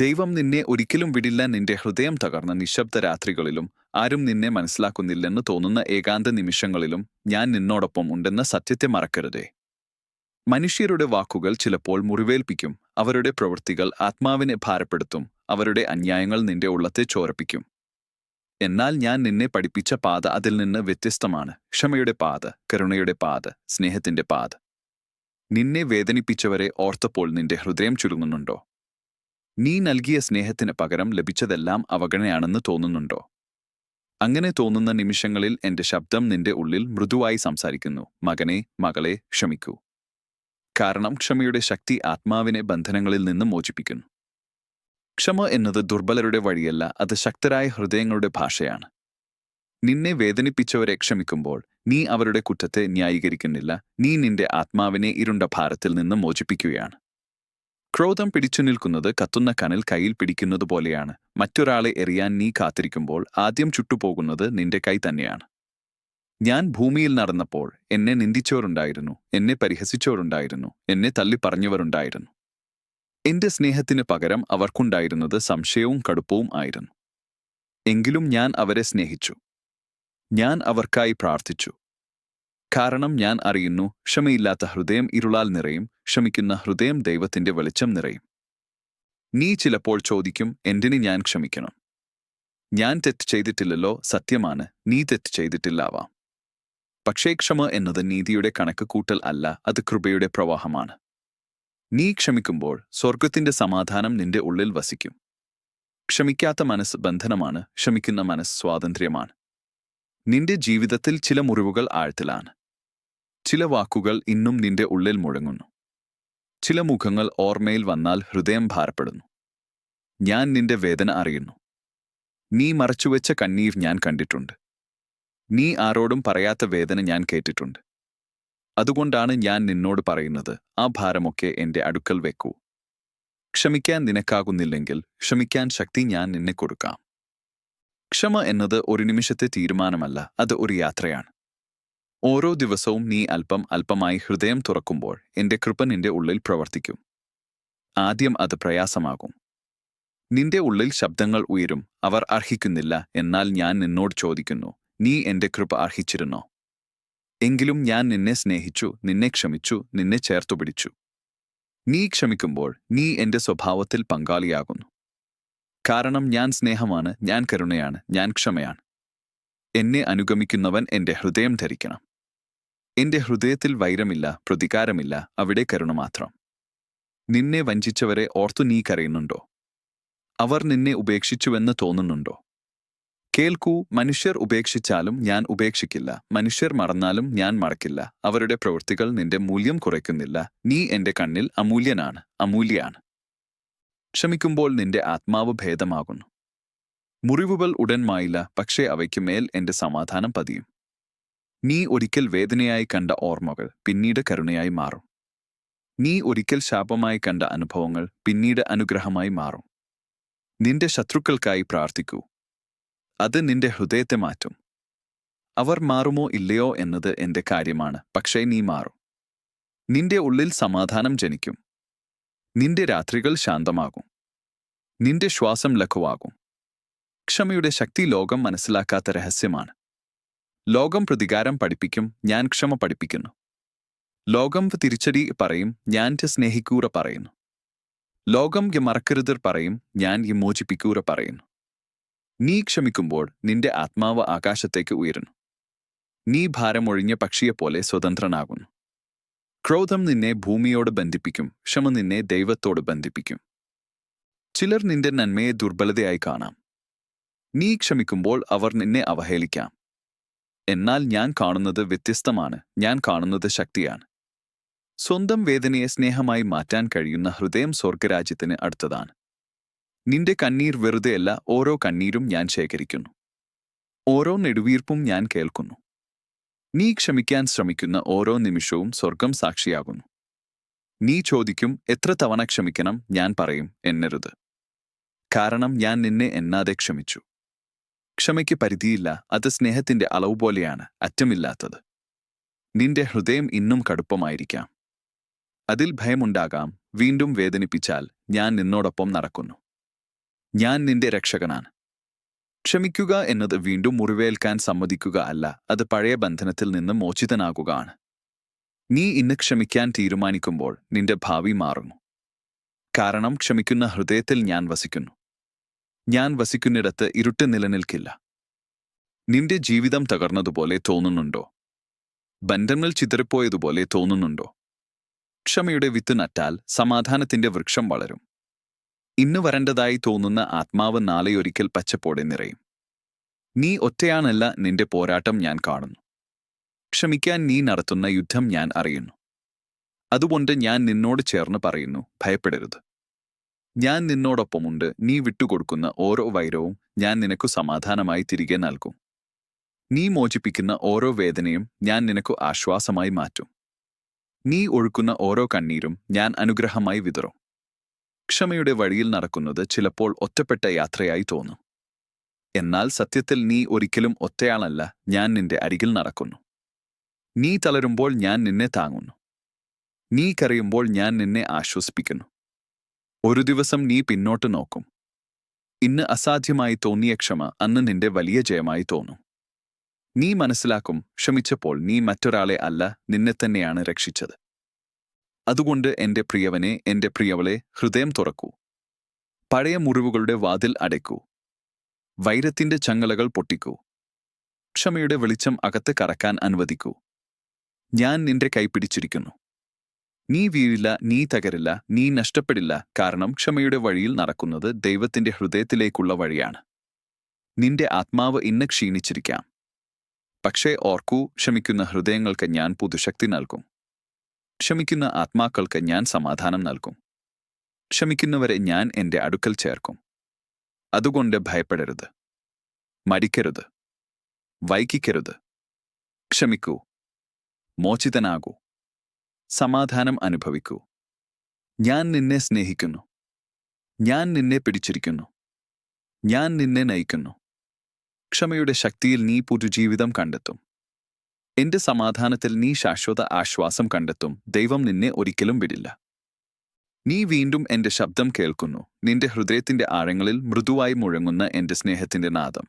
ദൈവം നിന്നെ ഒരിക്കലും വിടില്ല നിന്റെ ഹൃദയം തകർന്ന നിശബ്ദ രാത്രികളിലും. ആരും നിന്നെ മനസ്സിലാക്കുന്നില്ലെന്ന് തോന്നുന്ന ഏകാന്ത നിമിഷങ്ങളിലും ഞാൻ നിന്നോടൊപ്പം ഉണ്ടെന്ന സത്യത്തെ മറക്കരുതേ. മനുഷ്യരുടെ വാക്കുകൾ ചിലപ്പോൾ മുറിവേൽപ്പിക്കും അവരുടെ പ്രവൃത്തികൾ ആത്മാവിനെ ഭാരപ്പെടുത്തും അവരുടെ അന്യായങ്ങൾ നിന്റെ ഉള്ളത്തെ ചോരപ്പിക്കും. എന്നാൽ ഞാൻ നിന്നെ പഠിപ്പിച്ച പാത അതിൽ നിന്ന് വ്യത്യസ്തമാണ് ക്ഷമയുടെ പാത കരുണയുടെ പാത സ്നേഹത്തിന്റെ പാത. നിന്നെ വേദനിപ്പിച്ചവരെ ഓർത്തപ്പോൾ നിന്റെ ഹൃദയം ചുരുങ്ങുന്നുണ്ടോ? നീ നൽകിയ സ്നേഹത്തിന് പകരം ലഭിച്ചതെല്ലാം അവഗണനയാണെന്ന് തോന്നുന്നുണ്ടോ? അങ്ങനെ തോന്നുന്ന നിമിഷങ്ങളിൽ എന്റെ ശബ്ദം നിന്റെ ഉള്ളിൽ മൃദുവായി സംസാരിക്കുന്നു. മകനെ മകളെ ക്ഷമിക്കൂ. കാരണം ക്ഷമയുടെ ശക്തി ആത്മാവിനെ ബന്ധനങ്ങളിൽ നിന്ന് മോചിപ്പിക്കുന്നു. ക്ഷമ എന്നത് ദുർബലരുടെ വഴിയല്ല അത് ശക്തരായ ഹൃദയങ്ങളുടെ ഭാഷയാണ്. നിന്നെ വേദനിപ്പിച്ചവരെ ക്ഷമിക്കുമ്പോൾ നീ അവരുടെ കുറ്റത്തെ ന്യായീകരിക്കുന്നില്ല നീ നിന്റെ ആത്മാവിനെ ഇരുണ്ട ഭാരത്തിൽ നിന്ന് മോചിപ്പിക്കുകയാണ്. ക്രോധം പിടിച്ചു നിൽക്കുന്നത് കത്തുന്ന കനൽ കയ്യിൽ പിടിക്കുന്നത് പോലെയാണ്. മറ്റൊരാളെ എറിയാൻ നീ കാത്തിരിക്കുമ്പോൾ ആദ്യം ചുട്ടുപോകുന്നത് നിന്റെ കൈ തന്നെയാണ്. ഞാൻ ഭൂമിയിൽ നടന്നപ്പോൾ എന്നെ നിന്ദിച്ചവരുണ്ടായിരുന്നു എന്നെ പരിഹസിച്ചവരുണ്ടായിരുന്നു എന്നെ തള്ളിപ്പറഞ്ഞവരുണ്ടായിരുന്നു. എന്റെ സ്നേഹത്തിന് പകരം അവർക്കുണ്ടായിരുന്നത് സംശയവും കടുപ്പവും ആയിരുന്നു. എങ്കിലും ഞാൻ അവരെ സ്നേഹിച്ചു. ഞാൻ അവർക്കായി പ്രാർത്ഥിച്ചു. കാരണം ഞാൻ അറിയുന്നു ക്ഷമയില്ലാത്ത ഹൃദയം ഇരുളാൽ നിറയും ക്ഷമിക്കുന്ന ഹൃദയം ദൈവത്തിന്റെ വെളിച്ചം നിറയും. നീ ചിലപ്പോൾ ചോദിക്കും എന്തിന് ഞാൻ ക്ഷമിക്കണം? ഞാൻ തെറ്റ് ചെയ്തിട്ടില്ലല്ലോ സത്യമാണ് നീ തെറ്റ് ചെയ്തിട്ടില്ലാവാം. പക്ഷേ ക്ഷമ എന്നത് നീതിയുടെ കണക്ക് കൂട്ടൽ അല്ല അത് കൃപയുടെ പ്രവാഹമാണ്. നീ ക്ഷമിക്കുമ്പോൾ സ്വർഗത്തിന്റെ സമാധാനം നിന്റെ ഉള്ളിൽ വസിക്കും. ക്ഷമിക്കാത്ത മനസ്സ് ബന്ധനമാണ് ക്ഷമിക്കുന്ന മനസ്സ് സ്വാതന്ത്ര്യമാണ്. നിന്റെ ജീവിതത്തിൽ ചില മുറിവുകൾ ആഴത്തിലാണ്. ചില വാക്കുകൾ ഇന്നും നിന്റെ ഉള്ളിൽ മുഴങ്ങുന്നു. ചില മുഖങ്ങൾ ഓർമ്മയിൽ വന്നാൽ ഹൃദയം ഭാരപ്പെടുന്നു. ഞാൻ നിന്റെ വേദന അറിയുന്നു. നീ മറച്ചുവെച്ച കണ്ണീർ ഞാൻ കണ്ടിട്ടുണ്ട്. നീ ആരോടും പറയാത്ത വേദന ഞാൻ കേട്ടിട്ടുണ്ട്. അതുകൊണ്ടാണ് ഞാൻ നിന്നോട് പറയുന്നത് ആ ഭാരമൊക്കെ എന്റെ അടുക്കൽ വെക്കൂ. ക്ഷമിക്കാൻ നിനക്കാകുന്നില്ലെങ്കിൽ ക്ഷമിക്കാൻ ശക്തി ഞാൻ നിന്നെ കൊടുക്കാം. ക്ഷമ എന്നത് ഒരു നിമിഷത്തെ തീരുമാനമല്ല അത് ഒരു യാത്രയാണ്. ഓരോ ദിവസവും നീ അല്പം അല്പമായി ഹൃദയം തുറക്കുമ്പോൾ എന്റെ കൃപ നിന്റെ ഉള്ളിൽ പ്രവർത്തിക്കും. ആദ്യം അത് പ്രയാസമാകും. നിന്റെ ഉള്ളിൽ ശബ്ദങ്ങൾ ഉയരും അവർ അർഹിക്കുന്നില്ല എന്നാൽ ഞാൻ നിന്നോട് ചോദിക്കുന്നു നീ എന്റെ കൃപ അർഹിച്ചിരുന്നോ? എങ്കിലും ഞാൻ നിന്നെ സ്നേഹിച്ചു നിന്നെ ക്ഷമിച്ചു നിന്നെ ചേർത്തുപിടിച്ചു നീ ക്ഷമിക്കുമ്പോൾ നീ എന്റെ സ്വഭാവത്തിൽ പങ്കാളിയാകുന്നു. കാരണം ഞാൻ സ്നേഹമാണ് ഞാൻ കരുണയാണ് ഞാൻ ക്ഷമയാണ്. എന്നെ അനുഗമിക്കുന്നവൻ എന്റെ ഹൃദയം ധരിക്കണം. എന്റെ ഹൃദയത്തിൽ വൈരമില്ല പ്രതികാരമില്ല അവിടെ കരുണ മാത്രം. നിന്നെ വഞ്ചിച്ചവരെ ഓർത്തു നീ കരയുന്നുണ്ടോ? അവർ നിന്നെ ഉപേക്ഷിച്ചുവെന്ന് തോന്നുന്നുണ്ടോ? കേൾക്കൂ മനുഷ്യർ ഉപേക്ഷിച്ചാലും ഞാൻ ഉപേക്ഷിക്കില്ല മനുഷ്യർ മറന്നാലും ഞാൻ മറക്കില്ല അവരുടെ പ്രവൃത്തികൾ നിന്റെ മൂല്യം കുറയ്ക്കുന്നില്ല നീ എന്റെ കണ്ണിൽ അമൂല്യനാണ് അമൂല്യാണ്. ക്ഷമിക്കുമ്പോൾ നിന്റെ ആത്മാവ് ഭേദമാകുന്നു. മുറിവുകൾ ഉടൻ മായില്ല പക്ഷേ അവയ്ക്ക് മേൽ എന്റെ സമാധാനം പതിയും. നീ ഒരിക്കൽ വേദനയായി കണ്ട ഓർമ്മകൾ പിന്നീട് കരുണയായി മാറും. നീ ഒരിക്കൽ ശാപമായി കണ്ട അനുഭവങ്ങൾ പിന്നീട് അനുഗ്രഹമായി മാറും. നിന്റെ ശത്രുക്കൾക്കായി പ്രാർത്ഥിക്കൂ. അത് നിന്റെ ഹൃദയത്തെ മാറ്റും. അവർ മാറുമോ ഇല്ലയോ എന്നത് എന്റെ കാര്യമാണ് പക്ഷേ നീ മാറും. നിന്റെ ഉള്ളിൽ സമാധാനം ജനിക്കും. നിന്റെ രാത്രികൾ ശാന്തമാകും. നിന്റെ ശ്വാസം ലഘുവാകും. ക്ഷമയുടെ ശക്തി ലോകം മനസ്സിലാക്കാത്ത രഹസ്യമാണ്. ലോകം പ്രതികാരം പഠിപ്പിക്കും ഞാൻ ക്ഷമ പഠിപ്പിക്കുന്നു. ലോകം തിരിച്ചടി പറയും ഞാൻ സ്നേഹിക്കൂറ പറയുന്നു. ലോകം യ മറക്കരുതർ പറയും ഞാൻ ഈ മോചിപ്പിക്കൂറ പറയുന്നു. നീ ക്ഷമിക്കുമ്പോൾ നിന്റെ ആത്മാവ് ആകാശത്തേക്ക് ഉയരുന്നു. നീ ഭാരമൊഴിഞ്ഞ പക്ഷിയെപ്പോലെ സ്വതന്ത്രനാകുന്നു. ക്രോധം നിന്നെ ഭൂമിയോട് ബന്ധിപ്പിക്കും ക്ഷമ നിന്നെ ദൈവത്തോട് ബന്ധിപ്പിക്കും. ചിലർ നിന്റെ നന്മയെ ദുർബലതയായി കാണാം. നീ ക്ഷമിക്കുമ്പോൾ അവർ നിന്നെ അവഹേളിക്കാം. എന്നാൽ ഞാൻ കാണുന്നത് വ്യത്യസ്തമാണ് ഞാൻ കാണുന്നത് ശക്തിയാണ്. സ്വന്തം വേദനയെ സ്നേഹമായി മാറ്റാൻ കഴിയുന്ന ഹൃദയം സ്വർഗരാജ്യത്തിന് അടുത്തതാണ്. നിന്റെ കണ്ണീർ വെറുതെയല്ല ഓരോ കണ്ണീരും ഞാൻ ശേഖരിക്കുന്നു. ഓരോ നെടുവീർപ്പും ഞാൻ കേൾക്കുന്നു. നീ ക്ഷമിക്കാൻ ശ്രമിക്കുന്ന ഓരോ നിമിഷവും സ്വർഗം സാക്ഷിയാകുന്നു. നീ ചോദിക്കും എത്ര തവണ ക്ഷമിക്കണം? ഞാൻ പറയും എന്നരുത് കാരണം ഞാൻ നിന്നെ എന്നാതെ ക്ഷമിച്ചു. ക്ഷമയ്ക്ക് പരിധിയില്ല അത് സ്നേഹത്തിന്റെ അളവ് പോലെയാണ് അറ്റമില്ലാത്തത്. നിന്റെ ഹൃദയം ഇന്നും കടുപ്പമായിരിക്കാം. അതിൽ ഭയമുണ്ടാകാം വീണ്ടും വേദനിപ്പിച്ചാൽ ഞാൻ നിന്നോടൊപ്പം നടക്കുന്നു. ഞാൻ നിന്റെ രക്ഷകനാണ്. ക്ഷമിക്കുക എന്നത് വീണ്ടും മുറിവേൽക്കാൻ സമ്മതിക്കുക അല്ല അത് പഴയ ബന്ധനത്തിൽ നിന്ന് മോചിതനാകുകയാണ്. നീ ഇന്ന് ക്ഷമിക്കാൻ തീരുമാനിക്കുമ്പോൾ നിന്റെ ഭാവി മാറുന്നു. കാരണം ക്ഷമിക്കുന്ന ഹൃദയത്തിൽ ഞാൻ വസിക്കുന്നു. ഞാൻ വസിക്കുന്നിടത്ത് ഇരുട്ട് നിലനിൽക്കില്ല. നിന്റെ ജീവിതം തകർന്നതുപോലെ തോന്നുന്നുണ്ടോ? ബന്ധങ്ങൾ ചിതറിപ്പോയതുപോലെ തോന്നുന്നുണ്ടോ? ക്ഷമയുടെ വിത്ത് നറ്റാൽ സമാധാനത്തിന്റെ വൃക്ഷം വളരും. ഇന്ന് വരേണ്ടതായി തോന്നുന്ന ആത്മാവ് നാളെയൊരിക്കൽ പച്ചപ്പോടെ നിറയും. നീ ഒറ്റയാണല്ല നിന്റെ പോരാട്ടം ഞാൻ കാണുന്നു. ക്ഷമിക്കാൻ നീ നടത്തുന്ന യുദ്ധം ഞാൻ അറിയുന്നു. അതുകൊണ്ട് ഞാൻ നിന്നോട് ചേർന്ന് പറയുന്നു ഭയപ്പെടരുത്. ഞാൻ നിന്നോടൊപ്പമുണ്ട് നീ വിട്ടുകൊടുക്കുന്ന ഓരോ വൈരവും ഞാൻ നിനക്കു സമാധാനമായി തിരികെ നൽകും. നീ മോചിപ്പിക്കുന്ന ഓരോ വേദനയും ഞാൻ നിനക്കു ആശ്വാസമായി മാറ്റും. നീ ഒഴുക്കുന്ന ഓരോ കണ്ണീരും ഞാൻ അനുഗ്രഹമായി വിതറും. ക്ഷമയുടെ വഴിയിൽ നടക്കുന്നത് ചിലപ്പോൾ ഒറ്റപ്പെട്ട യാത്രയായി തോന്നും. എന്നാൽ സത്യത്തിൽ നീ ഒരിക്കലും ഒറ്റയാളല്ല ഞാൻ നിന്റെ അരികിൽ നടക്കുന്നു. നീ തളരുമ്പോൾ ഞാൻ നിന്നെ താങ്ങുന്നു. നീ കരയുമ്പോൾ ഞാൻ നിന്നെ ആശ്വസിപ്പിക്കുന്നു. ഒരു ദിവസം നീ പിന്നോട്ട് നോക്കും. ഇന്ന് അസാധ്യമായി തോന്നിയ ക്ഷമ അന്ന് നിന്റെ വലിയ ജയമായി തോന്നും. നീ മനസ്സിലാക്കും ക്ഷമിച്ചപ്പോൾ നീ മറ്റൊരാളെ അല്ല നിന്നെ തന്നെയാണ് രക്ഷിച്ചത്. അതുകൊണ്ട് എന്റെ പ്രിയവനെ എന്റെ പ്രിയവളെ ഹൃദയം തുറക്കൂ. പഴയ മുറിവുകളുടെ വാതിൽ അടയ്ക്കൂ. വൈരത്തിന്റെ ചങ്ങലകൾ പൊട്ടിക്കൂ. ക്ഷമയുടെ വെളിച്ചം അകത്ത് കറക്കാൻ അനുവദിക്കൂ. ഞാൻ നിന്റെ കൈപിടിച്ചിരിക്കുന്നു നീ വീഴില്ല നീ തകരില്ല നീ നഷ്ടപ്പെടില്ല കാരണം ക്ഷമയുടെ വഴിയിൽ നടക്കുന്നത് ദൈവത്തിന്റെ ഹൃദയത്തിലേക്കുള്ള വഴിയാണ്. നിന്റെ ആത്മാവ് ഇന്ന് ക്ഷീണിച്ചിരിക്കാം. പക്ഷേ ഓർക്കൂ ക്ഷമിക്കുന്ന ഹൃദയങ്ങൾക്ക് ഞാൻ പുതുശക്തി നൽകും. ക്ഷമിക്കുന്ന ആത്മാക്കൾക്ക് ഞാൻ സമാധാനം നൽകും. ക്ഷമിക്കുന്നവരെ ഞാൻ എന്റെ അടുക്കൽ ചേർക്കും. അതുകൊണ്ട് ഭയപ്പെടരുത്. മടിക്കരുത്. വൈകിക്കരുത്. ക്ഷമിക്കൂ. മോചിതനാകൂ. സമാധാനം അനുഭവിക്കൂ. ഞാൻ നിന്നെ സ്നേഹിക്കുന്നു. ഞാൻ നിന്നെ പിടിച്ചിരിക്കുന്നു. ഞാൻ നിന്നെ നയിക്കുന്നു. ക്ഷമയുടെ ശക്തിയിൽ നീ പുതുജീവിതം കണ്ടെത്തും. എന്റെ സമാധാനത്തിൽ നീ ശാശ്വത ആശ്വാസം കണ്ടെത്തും. ദൈവം നിന്നെ ഒരിക്കലും വിടില്ല. നീ വീണ്ടും എന്റെ ശബ്ദം കേൾക്കുന്നു. നിന്റെ ഹൃദയത്തിന്റെ ആഴങ്ങളിൽ മൃദുവായി മുഴങ്ങുന്ന എന്റെ സ്നേഹത്തിന്റെ നാദം.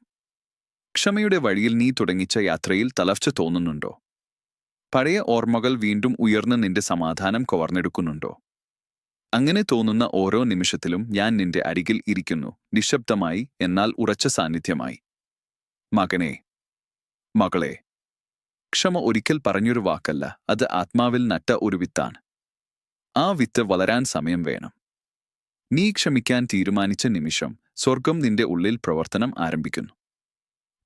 ക്ഷമയുടെ വഴിയിൽ നീ തുടങ്ങിച്ച യാത്രയിൽ തളർച്ച തോന്നുന്നുണ്ടോ? പഴയ ഓർമ്മകൾ വീണ്ടും ഉയർന്ന് നിന്റെ സമാധാനം കവർന്നെടുക്കുന്നുണ്ടോ? അങ്ങനെ തോന്നുന്ന ഓരോ നിമിഷത്തിലും ഞാൻ നിന്റെ അരികിൽ ഇരിക്കുന്നു. നിശബ്ദമായി എന്നാൽ ഉറച്ച സാന്നിധ്യമായി. മകനെ മകളെ ക്ഷമ ഒരിക്കൽ പറഞ്ഞൊരു വാക്കല്ല അത് ആത്മാവിൽ നട്ട ഒരു വിത്താണ്. ആ വിത്ത് വളരാൻ സമയം വേണം. നീ ക്ഷമിക്കാൻ തീരുമാനിച്ച നിമിഷം സ്വർഗം നിന്റെ ഉള്ളിൽ പ്രവർത്തനം ആരംഭിക്കുന്നു.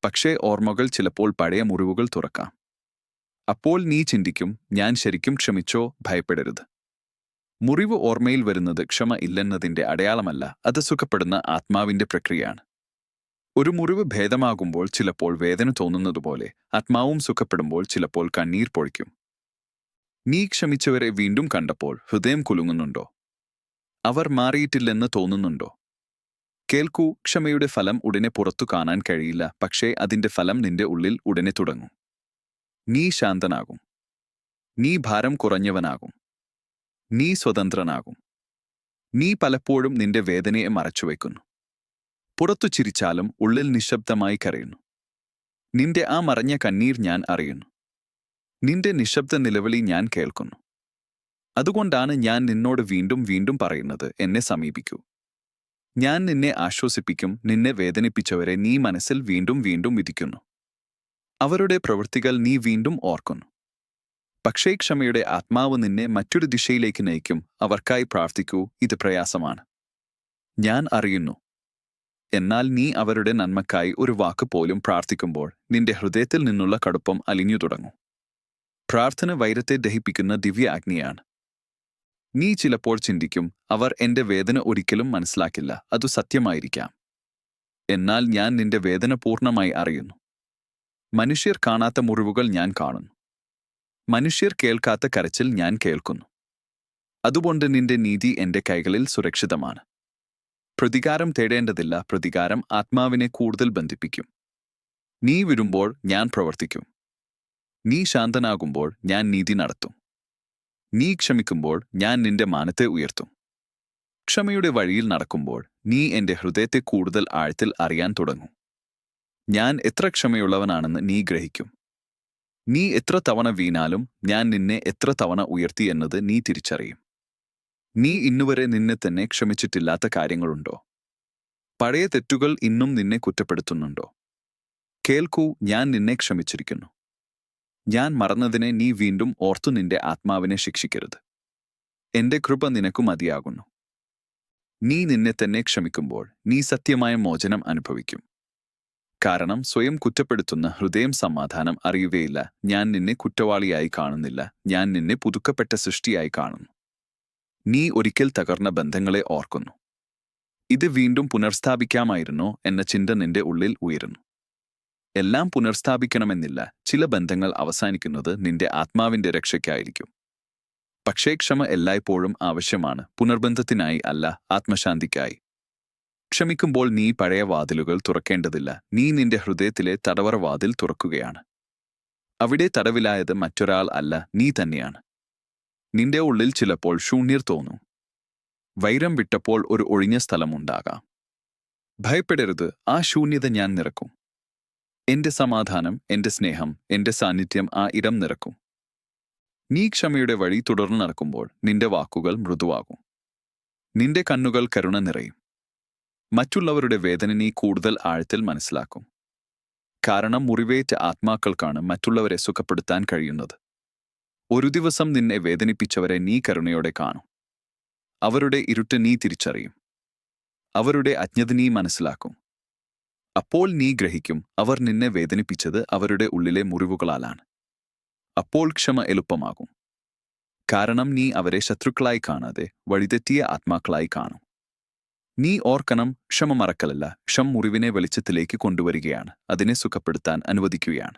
പക്ഷേ ഓർമ്മകൾ ചിലപ്പോൾ പഴയ മുറിവുകൾ തുറക്കാം. അപ്പോൾ നീ ചിന്തിക്കും ഞാൻ ശരിക്കും ക്ഷമിച്ചോ ഭയപ്പെടരുത്. മുറിവ് ഓർമ്മയിൽ വരുന്നത് ക്ഷമ ഇല്ലെന്നതിന്റെ അടയാളമല്ല അത് സുഖപ്പെടുന്ന ആത്മാവിന്റെ പ്രക്രിയയാണ്. ഒരു മുറിവ് ഭേദമാകുമ്പോൾ ചിലപ്പോൾ വേദന തോന്നുന്നതുപോലെ ആത്മാവും സുഖപ്പെടുമ്പോൾ ചിലപ്പോൾ കണ്ണീർ പൊഴിക്കും. നീ ക്ഷമിച്ചവരെ വീണ്ടും കണ്ടപ്പോൾ ഹൃദയം കുലുങ്ങുന്നുണ്ടോ? അവർ മാറിയിട്ടില്ലെന്ന് തോന്നുന്നുണ്ടോ? കേൾക്കൂ ക്ഷമയുടെ ഫലം ഉടനെ പുറത്തു കാണാൻ കഴിയില്ല പക്ഷേ അതിന്റെ ഫലം നിന്റെ ഉള്ളിൽ ഉടനെ തുടങ്ങും. നീ ശാന്തനാകും. നീ ഭാരം കുറഞ്ഞവനാകും. നീ സ്വതന്ത്രനാകും. നീ പലപ്പോഴും നിന്റെ വേദനയെ മറച്ചുവെക്കുന്നു. പുറത്തു ചിരിച്ചാലും ഉള്ളിൽ നിശബ്ദമായി കരയുന്നു. നിന്റെ ആ മറഞ്ഞ കണ്ണീർ ഞാൻ അറിയുന്നു. നിന്റെ നിശബ്ദ നിലവിളി ഞാൻ കേൾക്കുന്നു. അതുകൊണ്ടാണ് ഞാൻ നിന്നോട് വീണ്ടും വീണ്ടും പറയുന്നത് എന്നെ സമീപിക്കൂ. ഞാൻ നിന്നെ ആശ്വസിപ്പിക്കും നിന്നെ വേദനിപ്പിച്ചവരെ നീ മനസ്സിൽ വീണ്ടും വീണ്ടും വിധിക്കുന്നു. അവരുടെ പ്രവൃത്തികൾ നീ വീണ്ടും ഓർക്കുന്നു. പക്ഷേ ക്ഷമയുടെ ആത്മാവ് നിന്നെ മറ്റൊരു ദിശയിലേക്ക് നയിക്കും അവർക്കായി പ്രാർത്ഥിക്കൂ ഇത് പ്രയാസമാണ്. ഞാൻ അറിയുന്നു എന്നാൽ നീ അവരുടെ നന്മക്കായി ഒരു വാക്ക് പോലും പ്രാർത്ഥിക്കുമ്പോൾ നിന്റെ ഹൃദയത്തിൽ നിന്നുള്ള കടുപ്പം അലിഞ്ഞു തുടങ്ങും. പ്രാർത്ഥന വൈരത്തെ ദഹിപ്പിക്കുന്ന ദിവ്യ അഗ്നിയാണ് നീ ചിലപ്പോൾ ചിന്തിക്കും അവർ എന്റെ വേദന ഒരിക്കലും മനസ്സിലാക്കില്ല അതു സത്യമായിരിക്കാം. എന്നാൽ ഞാൻ നിന്റെ വേദന പൂർണമായി അറിയുന്നു. മനുഷ്യർ കാണാത്ത മുറിവുകൾ ഞാൻ കാണുന്നു. മനുഷ്യർ കേൾക്കാത്ത കരച്ചിൽ ഞാൻ കേൾക്കുന്നു. അതുകൊണ്ട് നിന്റെ നീതി എന്റെ കൈകളിൽ സുരക്ഷിതമാണ്. പ്രതികാരം തേടേണ്ടതില്ല. പ്രതികാരം ആത്മാവിനെ കൂടുതൽ ബന്ധിപ്പിക്കും. നീ വരുമ്പോൾ ഞാൻ പ്രവർത്തിക്കും. നീ ശാന്തനാകുമ്പോൾ ഞാൻ നീതി നടത്തും. നീ ക്ഷമിക്കുമ്പോൾ ഞാൻ നിന്റെ മാനത്തെ ഉയർത്തും. ക്ഷമയുടെ വഴിയിൽ നടക്കുമ്പോൾ നീ എന്റെ ഹൃദയത്തെ കൂടുതൽ ആഴത്തിൽ അറിയാൻ തുടങ്ങും. ഞാൻ എത്ര ക്ഷമയുള്ളവനാണെന്ന് നീ ഗ്രഹിക്കും. നീ എത്ര തവണ വീണാലും ഞാൻ നിന്നെ എത്ര തവണ ഉയർത്തി എന്നത് നീ തിരിച്ചറിയും. നീ ഇന്നുവരെ നിന്നെ തന്നെ ക്ഷമിച്ചിട്ടില്ലാത്ത കാര്യങ്ങളുണ്ടോ? പഴയ തെറ്റുകൾ ഇന്നും നിന്നെ കുറ്റപ്പെടുത്തുന്നുണ്ടോ? കേൾക്കൂ ഞാൻ നിന്നെ ക്ഷമിച്ചിരിക്കുന്നു. ഞാൻ മറന്നതിനെ നീ വീണ്ടും ഓർത്തു നിന്റെ ആത്മാവിനെ ശിക്ഷിക്കരുത്. എന്റെ കൃപ നിനക്ക് മതിയാകുന്നു. നീ നിന്നെ തന്നെ ക്ഷമിക്കുമ്പോൾ നീ സത്യമായ മോചനം അനുഭവിക്കും. കാരണം സ്വയം കുറ്റപ്പെടുത്തുന്ന ഹൃദയം സമാധാനം അറിയുകയില്ല. ഞാൻ നിന്നെ കുറ്റവാളിയായി കാണുന്നില്ല. ഞാൻ നിന്നെ പുതുക്കപ്പെട്ട സൃഷ്ടിയായി കാണുന്നു. നീ ഒരിക്കൽ തകർന്ന ബന്ധങ്ങളെ ഓർക്കുന്നു. ഇത് വീണ്ടും പുനർസ്ഥാപിക്കാമായിരുന്നോ എന്ന ചിന്ത നിന്റെ ഉള്ളിൽ ഉയരുന്നു. എല്ലാം പുനർസ്ഥാപിക്കണമെന്നില്ല. ചില ബന്ധങ്ങൾ അവസാനിക്കുന്നത് നിന്റെ ആത്മാവിന്റെ രക്ഷയ്ക്കായിരിക്കും. പക്ഷേ ക്ഷമ എല്ലായ്പ്പോഴും ആവശ്യമാണ്. പുനർബന്ധത്തിനായി അല്ല ആത്മശാന്തിക്കായി. ക്ഷമിക്കുമ്പോൾ നീ പഴയ വാതിലുകൾ തുറക്കേണ്ടതില്ല. നീ നിന്റെ ഹൃദയത്തിലെ തടവറ വാതിൽ തുറക്കുകയാണ്. അവിടെ തടവിലായത് മറ്റൊരാൾ അല്ല നീ തന്നെയാണ്. നിന്റെ ഉള്ളിൽ ചിലപ്പോൾ ശൂന്യർ തോന്നും. വൈരം വിട്ടപ്പോൾ ഒരു ഒഴിഞ്ഞ സ്ഥലമുണ്ടാകാം. ഭയപ്പെടരുത് ആ ശൂന്യത ഞാൻ നിറക്കും. എന്റെ സമാധാനം എന്റെ സ്നേഹം എന്റെ സാന്നിധ്യം ആ ഇടം നിറക്കും. നീ ക്ഷമയുടെ വഴി തുടർന്ന് നടക്കുമ്പോൾ നിന്റെ വാക്കുകൾ മൃദുവാകും. നിന്റെ കണ്ണുകൾ കരുണ നിറയും. മറ്റുള്ളവരുടെ വേദന നീ കൂടുതൽ ആഴത്തിൽ മനസ്സിലാക്കും. കാരണം മുറിവേറ്റ ആത്മാക്കൾക്കാണ് മറ്റുള്ളവരെ സുഖപ്പെടുത്താൻ കഴിയുന്നത്. ഒരു ദിവസം നിന്നെ വേദനിപ്പിച്ചവരെ നീ കരുണയോടെ കാണും. അവരുടെ ഇരുട്ട് നീ തിരിച്ചറിയും. അവരുടെ അജ്ഞത നീ മനസ്സിലാക്കും. അപ്പോൾ നീ ഗ്രഹിക്കും അവർ നിന്നെ വേദനിപ്പിച്ചത് അവരുടെ ഉള്ളിലെ മുറിവുകളാലാണ്. അപ്പോൾ ക്ഷമ എളുപ്പമാകും. കാരണം നീ അവരെ ശത്രുക്കളായി കാണാതെ വഴിതെറ്റിയ ആത്മാക്കളായി കാണും. നീ ഓർക്കണം ക്ഷമ മറക്കലല്ല ക്ഷമ മുറിവിനെ വെളിച്ചത്തിലേക്ക് കൊണ്ടുവരികയാണ് അതിനെ സുഖപ്പെടുത്താൻ അനുവദിക്കുകയാണ്.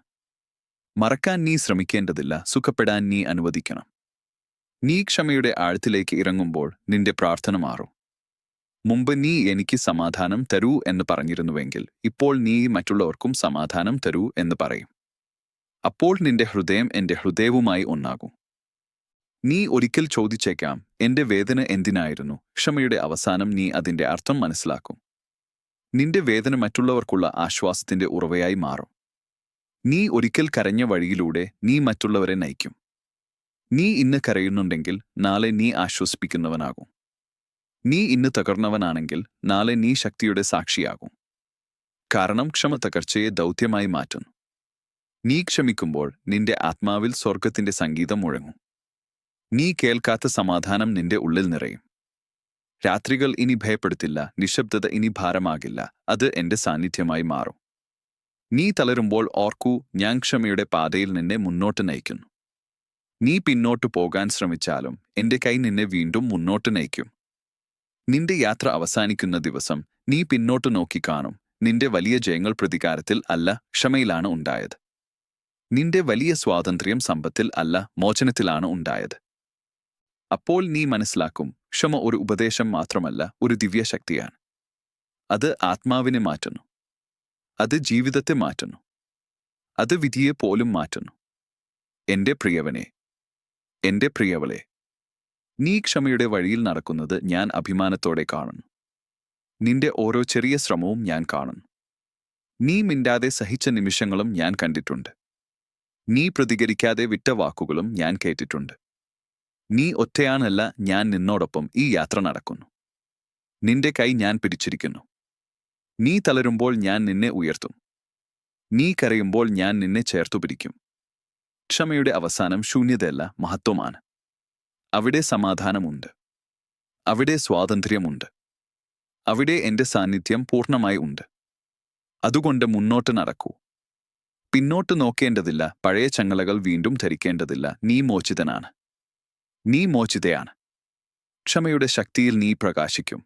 മറക്കാൻ നീ ശ്രമിക്കേണ്ടതില്ല സുഖപ്പെടാൻ നീ അനുവദിക്കണം. നീ ക്ഷമയുടെ ആഴത്തിലേക്ക് ഇറങ്ങുമ്പോൾ നിന്റെ പ്രാർത്ഥന മാറും. മുമ്പ് നീ എനിക്ക് സമാധാനം തരൂ എന്ന് പറഞ്ഞിരുന്നുവെങ്കിൽ ഇപ്പോൾ നീ മറ്റുള്ളവർക്കും സമാധാനം തരൂ എന്ന് പറയും. അപ്പോൾ നിന്റെ ഹൃദയം എന്റെ ഹൃദയവുമായി ഒന്നാകും. നീ ഒരിക്കൽ ചോദിച്ചേക്കാം എന്റെ വേദന എന്തിനായിരുന്നു? ക്ഷമയുടെ അവസാനം നീ അതിന്റെ അർത്ഥം മനസ്സിലാക്കും. നിന്റെ വേദന മറ്റുള്ളവർക്കുള്ള ആശ്വാസത്തിന്റെ ഉറവയായി മാറും. നീ ഒരിക്കൽ കരഞ്ഞ വഴിയിലൂടെ നീ മറ്റുള്ളവരെ നയിക്കും. നീ ഇന്ന് കരയുന്നുണ്ടെങ്കിൽ നാളെ നീ ആശ്വസിപ്പിക്കുന്നവനാകും. നീ ഇന്ന് തകർന്നവനാണെങ്കിൽ നാളെ നീ ശക്തിയുടെ സാക്ഷിയാകും. കാരണം ക്ഷമ തകർച്ചയെ ദൗത്യമായി മാറ്റുന്നു. നീ ക്ഷമിക്കുമ്പോൾ നിന്റെ ആത്മാവിൽ സ്വർഗത്തിന്റെ സംഗീതം മുഴങ്ങും. നീ കേൾക്കാത്ത സമാധാനം നിന്റെ ഉള്ളിൽ നിറയും. രാത്രികൾ ഇനി ഭയപ്പെടുത്തില്ല നിശബ്ദത ഇനി ഭാരമാകില്ല അത് എന്റെ സാന്നിധ്യമായി മാറും. നീ തളരുമ്പോൾ ഓർക്കൂ ഞാൻ ക്ഷമയുടെ പാതയിൽ നിന്നെ മുന്നോട്ട് നയിക്കുന്നു. നീ പിന്നോട്ട് പോകാൻ ശ്രമിച്ചാലും എന്റെ കൈ നിന്നെ വീണ്ടും മുന്നോട്ട് നയിക്കും. നിന്റെ യാത്ര അവസാനിക്കുന്ന ദിവസം നീ പിന്നോട്ട് നോക്കിക്കാണും നിന്റെ വലിയ ജയങ്ങൾ പ്രതികാരത്തിൽ അല്ല ക്ഷമയിലാണ് ഉണ്ടായത്. നിന്റെ വലിയ സ്വാതന്ത്ര്യം സമ്പത്തിൽ അല്ല മോചനത്തിലാണ് ഉണ്ടായത്. അപ്പോൾ നീ മനസ്സിലാക്കും ക്ഷമ ഒരു ഉപദേശം മാത്രമല്ല ഒരു ദിവ്യശക്തിയാണ്. അത് ആത്മാവിനെ മാറ്റുന്നു. അത് ജീവിതത്തെ മാറ്റുന്നു. അത് വിധിയെ പോലും മാറ്റുന്നു. എന്റെ പ്രിയവനെ എന്റെ പ്രിയവളെ നീ ക്ഷമയുടെ വഴിയിൽ നടക്കുന്നത് ഞാൻ അഭിമാനത്തോടെ കാണുന്നു. നിന്റെ ഓരോ ചെറിയ ശ്രമവും ഞാൻ കാണുന്നു. നീ മിണ്ടാതെ സഹിച്ച നിമിഷങ്ങളും ഞാൻ കണ്ടിട്ടുണ്ട്. നീ പ്രതികരിക്കാതെ വിട്ട വാക്കുകളും ഞാൻ കേട്ടിട്ടുണ്ട്. നീ ഒറ്റയാണല്ല ഞാൻ നിന്നോടൊപ്പം ഈ യാത്ര നടക്കുന്നു. നിന്റെ കൈ ഞാൻ പിടിച്ചിരിക്കുന്നു. നീ തളരുമ്പോൾ ഞാൻ നിന്നെ ഉയർത്തും. നീ കരയുമ്പോൾ ഞാൻ നിന്നെ ചേർത്തു പിടിക്കും. ക്ഷമയുടെ അവസാനം ശൂന്യതയല്ല മഹത്വമാണ്. അവിടെ സമാധാനമുണ്ട്. അവിടെ സ്വാതന്ത്ര്യമുണ്ട്. അവിടെ എന്റെ സാന്നിധ്യം പൂർണമായി ഉണ്ട്. അതുകൊണ്ട് മുന്നോട്ട് നടക്കൂ. പിന്നോട്ട് നോക്കേണ്ടതില്ല പഴയ ചങ്ങലകൾ വീണ്ടും ധരിക്കേണ്ടതില്ല നീ മോചിതനാണ്. നീ മോചിതയാണ്. ക്ഷമയുടെ ശക്തിയിൽ നീ പ്രകാശിക്കും.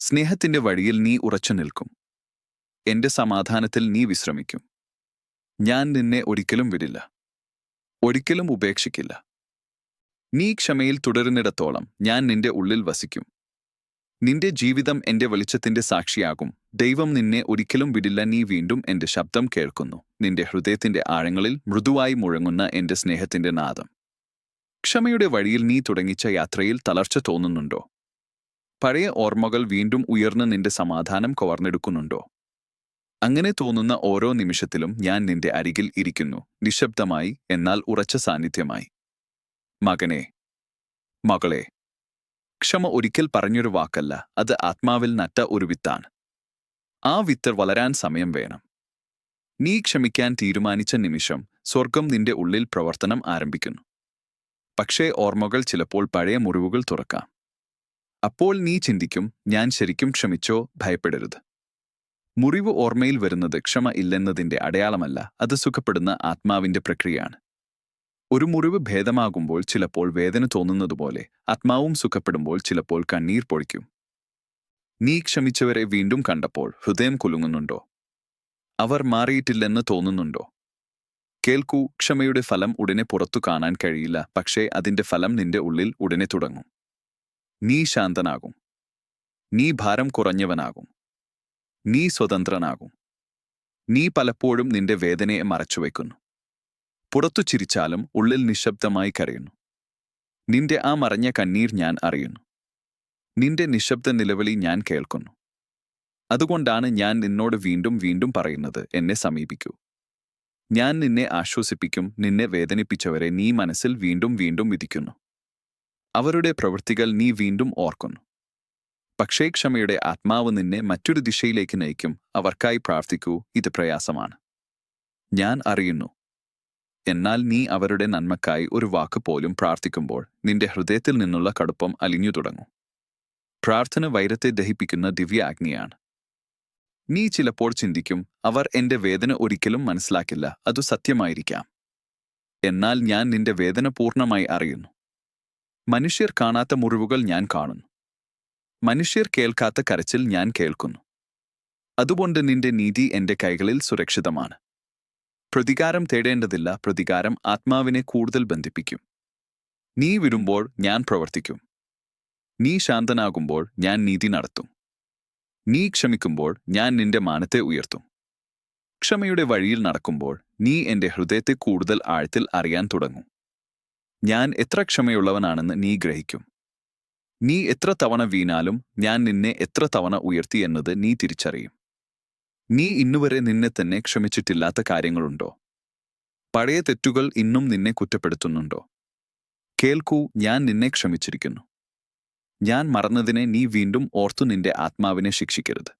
സ്നേഹത്തിന്റെ വഴിയിൽ നീ ഉറച്ചു നിൽക്കും. എന്റെ സമാധാനത്തിൽ നീ വിശ്രമിക്കും. ഞാൻ നിന്നെ ഒരിക്കലും വിടില്ല. ഒരിക്കലും ഉപേക്ഷിക്കില്ല. നീ ക്ഷമയിൽ തുടരുന്നിടത്തോളം ഞാൻ നിന്റെ ഉള്ളിൽ വസിക്കും. നിന്റെ ജീവിതം എന്റെ വെളിച്ചത്തിന്റെ സാക്ഷിയാകും. ദൈവം നിന്നെ ഒരിക്കലും വിടില്ല നീ വീണ്ടും എന്റെ ശബ്ദം കേൾക്കുന്നു. നിന്റെ ഹൃദയത്തിന്റെ ആഴങ്ങളിൽ മൃദുവായി മുഴങ്ങുന്ന എന്റെ സ്നേഹത്തിന്റെ നാദം. ക്ഷമയുടെ വഴിയിൽ നീ തുടങ്ങിച്ച യാത്രയിൽ തളർച്ച തോന്നുന്നുണ്ടോ? പഴയ ഓർമ്മകൾ വീണ്ടും ഉയർന്ന് നിന്റെ സമാധാനം കവർന്നെടുക്കുന്നുണ്ടോ? അങ്ങനെ തോന്നുന്ന ഓരോ നിമിഷത്തിലും ഞാൻ നിന്റെ അരികിൽ ഇരിക്കുന്നു നിശബ്ദമായി എന്നാൽ ഉറച്ച സാന്നിധ്യമായി. മകനെ മകളെ ക്ഷമ ഒരിക്കൽ പറഞ്ഞൊരു വാക്കല്ല അത് ആത്മാവിൽ നട്ട ഒരു വിത്താണ്. ആ വിത്ത് വളരാൻ സമയം വേണം. നീ ക്ഷമിക്കാൻ തീരുമാനിച്ച നിമിഷം സ്വർഗം നിന്റെ ഉള്ളിൽ പ്രവർത്തനം ആരംഭിക്കുന്നു. പക്ഷേ ഓർമ്മകൾ ചിലപ്പോൾ പഴയ മുറിവുകൾ തുറക്കാം. അപ്പോൾ നീ ചിന്തിക്കും ഞാൻ ശരിക്കും ക്ഷമിച്ചോ ഭയപ്പെടരുത്. മുറിവ് ഓർമ്മയിൽ വരുന്നത് ക്ഷമ ഇല്ലെന്നതിന്റെ അടയാളമല്ല അത് സുഖപ്പെടുന്ന ആത്മാവിന്റെ പ്രക്രിയയാണ്. ഒരു മുറിവ് ഭേദമാകുമ്പോൾ ചിലപ്പോൾ വേദന തോന്നുന്നതുപോലെ ആത്മാവും സുഖപ്പെടുമ്പോൾ ചിലപ്പോൾ കണ്ണീർ പൊഴിക്കും. നീ ക്ഷമിച്ചവരെ വീണ്ടും കണ്ടപ്പോൾ ഹൃദയം കുലുങ്ങുന്നുണ്ടോ? അവർ മാറിയിട്ടില്ലെന്ന് തോന്നുന്നുണ്ടോ? കേൾക്കൂ ക്ഷമയുടെ ഫലം ഉടനെ പുറത്തു കാണാൻ കഴിയില്ല പക്ഷേ അതിന്റെ ഫലം നിന്റെ ഉള്ളിൽ ഉടനെ തുടങ്ങും. നീ ശാന്തനാകും. നീ ഭാരം കുറഞ്ഞവനാകും. നീ സ്വതന്ത്രനാകും. നീ പലപ്പോഴും നിന്റെ വേദനയെ മറച്ചുവെക്കുന്നു പുറത്തു ചിരിച്ചാലും ഉള്ളിൽ നിശബ്ദമായി കരയുന്നു. നിന്റെ ആ മറഞ്ഞ കണ്ണീർ ഞാൻ അറിയുന്നു. നിന്റെ നിശബ്ദ നിലവിളി ഞാൻ കേൾക്കുന്നു. അതുകൊണ്ടാണ് ഞാൻ നിന്നോട് വീണ്ടും വീണ്ടും പറയുന്നത് എന്നെ സമീപിക്കൂ. ഞാൻ നിന്നെ ആശ്വസിപ്പിക്കും നിന്നെ വേദനിപ്പിച്ചവരെ നീ മനസ്സിൽ വീണ്ടും വീണ്ടും വിധിക്കുന്നു. അവരുടെ പ്രവൃത്തികൾ നീ വീണ്ടും ഓർക്കുന്നു. പക്ഷേ ക്ഷമയുടെ ആത്മാവ് നിന്നെ മറ്റൊരു ദിശയിലേക്ക് നയിക്കും. അവർക്കായി പ്രാർത്ഥിക്കൂ. ഇത് പ്രയാസമാണ്. ഞാൻ അറിയുന്നു. എന്നാൽ നീ അവരുടെ നന്മക്കായി ഒരു വാക്ക് പോലും പ്രാർത്ഥിക്കുമ്പോൾ നിന്റെ ഹൃദയത്തിൽ നിന്നുള്ള കടുപ്പം അലിഞ്ഞു തുടങ്ങും. പ്രാർത്ഥന വൈരത്തെ ദഹിപ്പിക്കുന്ന ദിവ്യ അഗ്നിയാണ് നീ ചിലപ്പോൾ ചിന്തിക്കും അവർ എന്റെ വേദന ഒരിക്കലും മനസ്സിലാക്കില്ല. അതു സത്യമായിരിക്കാം. എന്നാൽ ഞാൻ നിന്റെ വേദന പൂർണമായി അറിയുന്നു. മനുഷ്യർ കാണാത്ത മുറിവുകൾ ഞാൻ കാണുന്നു. മനുഷ്യർ കേൾക്കാത്ത കരച്ചിൽ ഞാൻ കേൾക്കുന്നു. അതുകൊണ്ട് നിന്റെ നീതി എന്റെ കൈകളിൽ സുരക്ഷിതമാണ്. പ്രതികാരം തേടേണ്ടതില്ല പ്രതികാരം ആത്മാവിനെ കൂടുതൽ ബന്ധിപ്പിക്കും. നീ വിടുമ്പോൾ ഞാൻ പ്രവർത്തിക്കും. നീ ശാന്തനാകുമ്പോൾ ഞാൻ നീതി നടത്തും. നീ ക്ഷമിക്കുമ്പോൾ ഞാൻ നിന്റെ മാനത്തെ ഉയർത്തും. ക്ഷമയുടെ വഴിയിൽ നടക്കുമ്പോൾ നീ എന്റെ ഹൃദയത്തെ കൂടുതൽ ആഴത്തിൽ അറിയാൻ തുടങ്ങും. ഞാൻ എത്ര ക്ഷമയുള്ളവനാണെന്ന് നീ ഗ്രഹിക്കും. നീ എത്ര തവണ വീണാലും ഞാൻ നിന്നെ എത്ര തവണ ഉയർത്തി എന്നത് നീ തിരിച്ചറിയും. നീ ഇന്നുവരെ നിന്നെ തന്നെ ക്ഷമിച്ചിട്ടില്ലാത്ത കാര്യങ്ങളുണ്ടോ? പഴയ തെറ്റുകൾ ഇന്നും നിന്നെ കുറ്റപ്പെടുത്തുന്നുണ്ടോ? കേൾക്കൂ ഞാൻ നിന്നെ ക്ഷമിച്ചിരിക്കുന്നു. ഞാൻ മറന്നതിനെ നീ വീണ്ടും ഓർത്തു നിന്റെ ആത്മാവിനെ ശിക്ഷിക്കരുത്.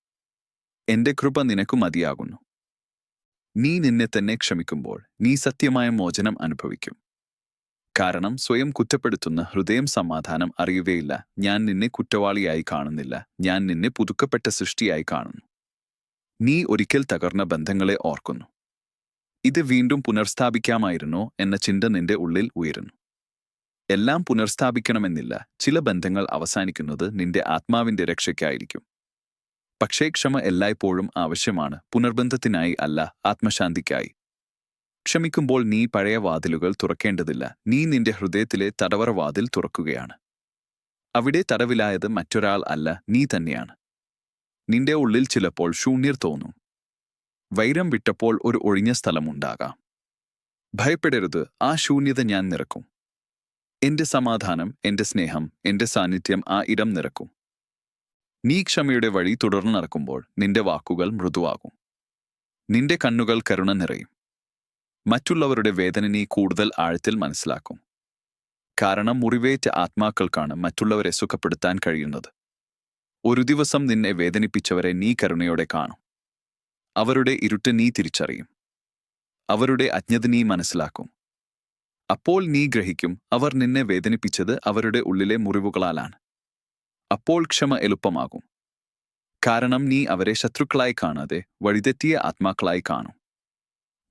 എന്റെ കൃപ നിനക്കു മതിയാകുന്നു. നീ നിന്നെ തന്നെ ക്ഷമിക്കുമ്പോൾ നീ സത്യമായ മോചനം അനുഭവിക്കും. കാരണം സ്വയം കുറ്റപ്പെടുത്തുന്ന ഹൃദയം സമാധാനം അറിയുകയില്ല. ഞാൻ നിന്നെ കുറ്റവാളിയായി കാണുന്നില്ല. ഞാൻ നിന്നെ പുതുക്കപ്പെട്ട സൃഷ്ടിയായി കാണുന്നു. നീ ഒരിക്കൽ തകർന്ന ബന്ധങ്ങളെ ഓർക്കുന്നു. ഇത് വീണ്ടും പുനർസ്ഥാപിക്കാമായിരുന്നോ എന്ന ചിന്ത നിന്റെ ഉള്ളിൽ ഉയരുന്നു. എല്ലാം പുനർസ്ഥാപിക്കണമെന്നില്ല. ചില ബന്ധങ്ങൾ അവസാനിക്കുന്നത് നിന്റെ ആത്മാവിന്റെ രക്ഷയ്ക്കായിരിക്കും. പക്ഷേ ക്ഷമ എല്ലായ്പ്പോഴും ആവശ്യമാണ്. പുനർബന്ധത്തിനായി അല്ല ആത്മശാന്തിക്കായി. ക്ഷമിക്കുമ്പോൾ നീ പഴയ വാതിലുകൾ തുറക്കേണ്ടതില്ല. നീ നിന്റെ ഹൃദയത്തിലെ തടവറ വാതിൽ തുറക്കുകയാണ്. അവിടെ തടവിലായത് മറ്റൊരാൾ അല്ല നീ തന്നെയാണ്. നിന്റെ ഉള്ളിൽ ചിലപ്പോൾ ശൂന്യർ തോന്നും. വൈരം വിട്ടപ്പോൾ ഒരു ഒഴിഞ്ഞ സ്ഥലമുണ്ടാകാം. ഭയപ്പെടരുത് ആ ശൂന്യത ഞാൻ നിറക്കും. എന്റെ സമാധാനം എന്റെ സ്നേഹം എന്റെ സാന്നിധ്യം ആ ഇടം നിറക്കും. നീ ക്ഷമയുടെ വഴി തുടർന്ന് നടക്കുമ്പോൾ നിന്റെ വാക്കുകൾ മൃദുവാകും. നിന്റെ കണ്ണുകൾ കരുണ നിറയും. മറ്റുള്ളവരുടെ വേദന നീ കൂടുതൽ ആഴത്തിൽ മനസ്സിലാക്കും. കാരണം മുറിവേറ്റ ആത്മാക്കൾക്കാണ് മറ്റുള്ളവരെ സുഖപ്പെടുത്താൻ കഴിയുന്നത്. ഒരു ദിവസം നിന്നെ വേദനിപ്പിച്ചവരെ നീ കരുണയോടെ കാണും. അവരുടെ ഇരുട്ട് നീ തിരിച്ചറിയും. അവരുടെ അജ്ഞത നീ മനസ്സിലാക്കും. അപ്പോൾ നീ ഗ്രഹിക്കും അവർ നിന്നെ വേദനിപ്പിച്ചത് അവരുടെ ഉള്ളിലെ മുറിവുകളാലാണ്. അപ്പോൾ ക്ഷമ എളുപ്പമാകും. കാരണം നീ അവരെ ശത്രുക്കളായി കാണാതെ വഴിതെറ്റിയ ആത്മാക്കളായി കാണും.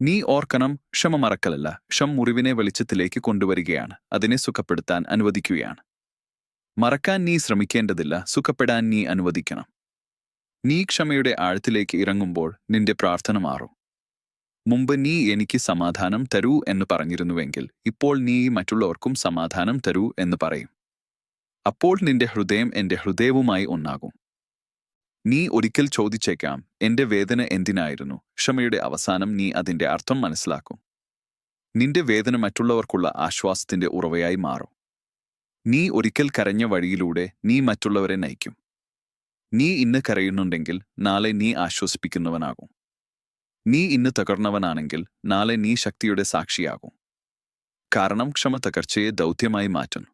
നീ ഓർക്കണം ക്ഷമ മറക്കലല്ല ക്ഷമ മുറിവിനെ വെളിച്ചത്തിലേക്ക് കൊണ്ടുവരികയാണ് അതിനെ സുഖപ്പെടുത്താൻ അനുവദിക്കുകയാണ്. മറക്കാൻ നീ ശ്രമിക്കേണ്ടതില്ല സുഖപ്പെടാൻ നീ അനുവദിക്കണം. നീ ക്ഷമയുടെ ആഴത്തിലേക്ക് ഇറങ്ങുമ്പോൾ നിന്റെ പ്രാർത്ഥന മാറും. മുമ്പ് നീ എനിക്ക് സമാധാനം തരൂ എന്ന് പറഞ്ഞിരുന്നുവെങ്കിൽ ഇപ്പോൾ നീ മറ്റുള്ളവർക്കും സമാധാനം തരൂ എന്ന് പറയും. അപ്പോൾ നിന്റെ ഹൃദയം എന്റെ ഹൃദയവുമായി ഒന്നാകും. നീ ഒരിക്കൽ ചോദിച്ചേക്കാം എന്റെ വേദന എന്തിനായിരുന്നു? ക്ഷമയുടെ അവസാനം നീ അതിന്റെ അർത്ഥം മനസ്സിലാക്കും. നിന്റെ വേദന മറ്റുള്ളവർക്കുള്ള ആശ്വാസത്തിന്റെ ഉറവയായി മാറും. നീ ഒരിക്കൽ കരഞ്ഞ വഴിയിലൂടെ നീ മറ്റുള്ളവരെ നയിക്കും. നീ ഇന്ന് കരയുന്നുണ്ടെങ്കിൽ നാളെ നീ ആശ്വസിപ്പിക്കുന്നവനാകും. നീ ഇന്ന് തകർന്നവനാണെങ്കിൽ നാളെ നീ ശക്തിയുടെ സാക്ഷിയാകും. കാരണം ക്ഷമ തകർച്ചയെ ദൗത്യമായി മാറ്റുന്നു.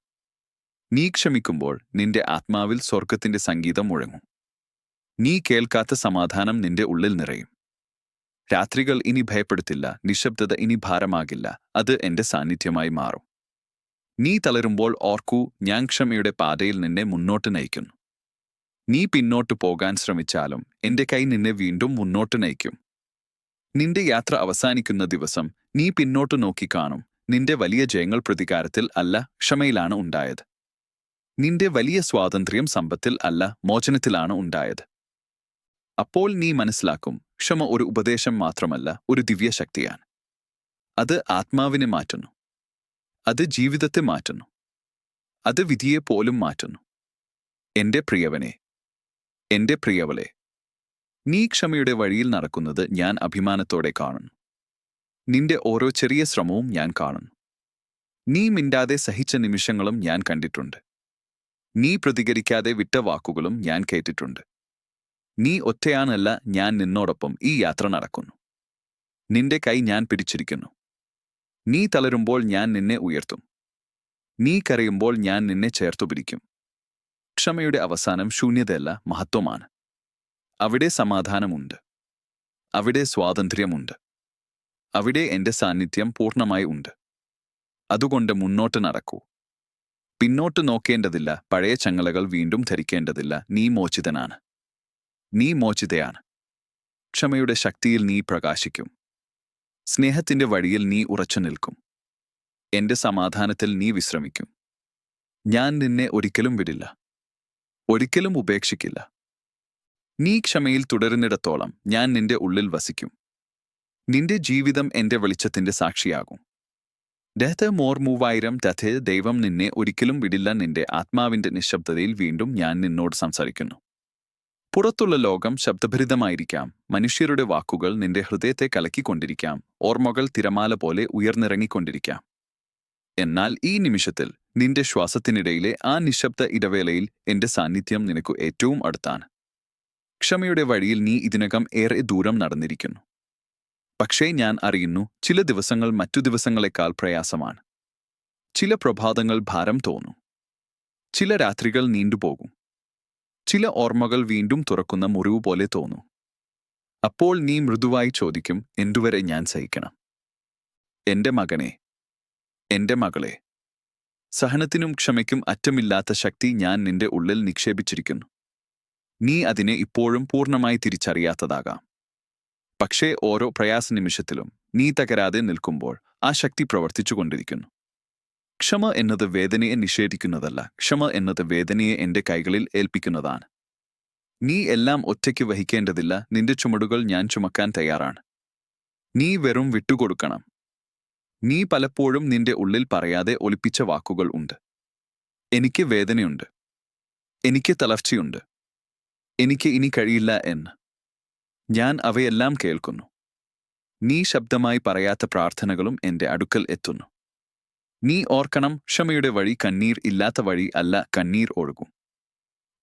നീ ക്ഷമിക്കുമ്പോൾ നിന്റെ ആത്മാവിൽ സ്വർഗത്തിന്റെ സംഗീതം മുഴങ്ങും. നീ കേൾക്കാത്ത സമാധാനം നിന്റെ ഉള്ളിൽ നിറയും. രാത്രികൾ ഇനി ഭയപ്പെടുത്തില്ല നിശബ്ദത ഇനി ഭാരമാകില്ല അത് എന്റെ സാന്നിധ്യമായി മാറും. നീ തളരുമ്പോൾ ഓർക്കൂ ഞാൻ ക്ഷമയുടെ പാതയിൽ നിന്നെ മുന്നോട്ട് നയിക്കുന്നു. നീ പിന്നോട്ട് പോകാൻ ശ്രമിച്ചാലും എന്റെ കൈ നിന്നെ വീണ്ടും മുന്നോട്ട് നയിക്കും. നിന്റെ യാത്ര അവസാനിക്കുന്ന ദിവസം നീ പിന്നോട്ട് നോക്കിക്കാണും നിന്റെ വലിയ ജയങ്ങൾ പ്രതികാരത്തിൽ അല്ല ക്ഷമയിലാണ് ഉണ്ടായത്. നിന്റെ വലിയ സ്വാതന്ത്ര്യം സമ്പത്തിൽ അല്ല മോചനത്തിലാണ് ഉണ്ടായത്. അപ്പോൾ നീ മനസ്സിലാക്കും ക്ഷമ ഒരു ഉപദേശം മാത്രമല്ല ഒരു ദിവ്യശക്തിയാണ്. അത് ആത്മാവിനെ മാറ്റുന്നു. അത് ജീവിതത്തെ മാറ്റുന്നു. അത് വിധിയെ പോലും മാറ്റുന്നു. എന്റെ പ്രിയവനെ എന്റെ പ്രിയവളെ നീ ക്ഷമയുടെ വഴിയിൽ നടക്കുന്നത് ഞാൻ അഭിമാനത്തോടെ കാണുന്നു. നിന്റെ ഓരോ ചെറിയ ശ്രമവും ഞാൻ കാണുന്നു. നീ മിണ്ടാതെ സഹിച്ച നിമിഷങ്ങളും ഞാൻ കണ്ടിട്ടുണ്ട്. നീ പ്രതികരിക്കാതെ വിട്ട വാക്കുകളും ഞാൻ കേട്ടിട്ടുണ്ട്. നീ ഒറ്റയാനല്ല ഞാൻ നിന്നോടൊപ്പം ഈ യാത്ര നടക്കുന്നു. നിന്റെ കൈ ഞാൻ പിടിച്ചിരിക്കുന്നു. നീ തളരുമ്പോൾ ഞാൻ നിന്നെ ഉയർത്തും. നീ കരയുമ്പോൾ ഞാൻ നിന്നെ ചേർത്തു പിടിക്കും. ക്ഷമയുടെ അവസാനം ശൂന്യതയല്ല മഹത്വമാണ്. അവിടെ സമാധാനമുണ്ട്. അവിടെ സ്വാതന്ത്ര്യമുണ്ട്. അവിടെ എന്റെ സാന്നിധ്യം പൂർണമായി ഉണ്ട്. അതുകൊണ്ട് മുന്നോട്ട് നടക്കൂ. പിന്നോട്ട് നോക്കേണ്ടതില്ല പഴയ ചങ്ങലകൾ വീണ്ടും ധരിക്കേണ്ടതില്ല നീ മോചിതനാണ്. നീ മോചിതയാണ്. ക്ഷമയുടെ ശക്തിയിൽ നീ പ്രകാശിക്കും. സ്നേഹത്തിന്റെ വഴിയിൽ നീ ഉറച്ചു നിൽക്കും. എന്റെ സമാധാനത്തിൽ നീ വിശ്രമിക്കും. ഞാൻ നിന്നെ ഒരിക്കലും വിടില്ല. ഒരിക്കലും ഉപേക്ഷിക്കില്ല. നീ ക്ഷമയിൽ തുടരുന്നിടത്തോളം ഞാൻ നിന്റെ ഉള്ളിൽ വസിക്കും. നിന്റെ ജീവിതം എന്റെ വെളിച്ചത്തിന്റെ സാക്ഷിയാകും. രഥ മോർ മൂവായിരം രഥേ ദൈവം നിന്നെ ഒരിക്കലും വിടില്ല. നിന്റെ ആത്മാവിന്റെ നിശബ്ദതയിൽ വീണ്ടും ഞാൻ നിന്നോട് സംസാരിക്കുന്നു. പുറത്തുള്ള ലോകം ശബ്ദഭരിതമായിരിക്കാം. മനുഷ്യരുടെ വാക്കുകൾ നിന്റെ ഹൃദയത്തെ കലക്കിക്കൊണ്ടിരിക്കാം. ഓർമ്മകൾ തിരമാല പോലെ ഉയർന്നിറങ്ങിക്കൊണ്ടിരിക്കാം. എന്നാൽ ഈ നിമിഷത്തിൽ നിന്റെ ശ്വാസത്തിനിടയിലെ ആ നിശബ്ദ ഇടവേളയിൽ എന്റെ സാന്നിധ്യം നിനക്ക് ഏറ്റവും അടുത്താണ്. ക്ഷമയുടെ വഴിയിൽ നീ ഇതിനകം ഏറെ ദൂരം നടന്നിരിക്കുന്നു. പക്ഷേ ഞാൻ അറിയുന്നു ചില ദിവസങ്ങൾ മറ്റു ദിവസങ്ങളെക്കാൾ പ്രയാസമാണ്. ചില പ്രഭാതങ്ങൾ ഭാരം തോന്നും. ചില രാത്രികൾ നീണ്ടുപോകും. ചില ഓർമ്മകൾ വീണ്ടും തുറക്കുന്ന മുറിവ് പോലെ തോന്നും. അപ്പോൾ നീ മൃദുവായി ചോദിക്കും എന്തുവരെ ഞാൻ സഹിക്കണം? എന്റെ മകനെ എന്റെ മകളെ. സഹനത്തിനും ക്ഷമയ്ക്കും അറ്റമില്ലാത്ത ശക്തി ഞാൻ നിന്റെ ഉള്ളിൽ നിക്ഷേപിച്ചിരിക്കുന്നു. നീ അതിനെ ഇപ്പോഴും പൂർണമായി തിരിച്ചറിയാത്തതാകാം. പക്ഷേ ഓരോ പ്രയാസ നിമിഷത്തിലും നീ തകരാതെ നിൽക്കുമ്പോൾ ആ ശക്തി പ്രവർത്തിച്ചുകൊണ്ടിരിക്കുന്നു. ക്ഷമ എന്നത് വേദനയെ നിഷേധിക്കുന്നതല്ല. ക്ഷമ എന്നത് വേദനയെ എന്റെ കൈകളിൽ ഏൽപ്പിക്കുന്നതാണ്. നീ എല്ലാം ഒറ്റയ്ക്ക് വഹിക്കേണ്ടതില്ല. നിന്റെ ചുമടുകൾ ഞാൻ ചുമക്കാൻ തയ്യാറാണ്. നീ വെറും വിട്ടുകൊടുക്കണം. നീ പലപ്പോഴും നിന്റെ ഉള്ളിൽ പറയാതെ ഒളിപ്പിച്ച വാക്കുകൾ ഉണ്ട്. എനിക്ക് വേദനയുണ്ട്. എനിക്ക് തളർച്ചയുണ്ട്. എനിക്ക് ഇനി കഴിയില്ല എന്ന്. ഞാൻ അവയെല്ലാം കേൾക്കുന്നു. നീ ശബ്ദമായി പറയാത്ത പ്രാർത്ഥനകളും എന്റെ അടുക്കൽ എത്തുന്നു. നീ ഓർക്കണം ക്ഷമയുടെ വഴി കണ്ണീർ ഇല്ലാത്ത വഴി അല്ല കണ്ണീർ ഒഴുകും.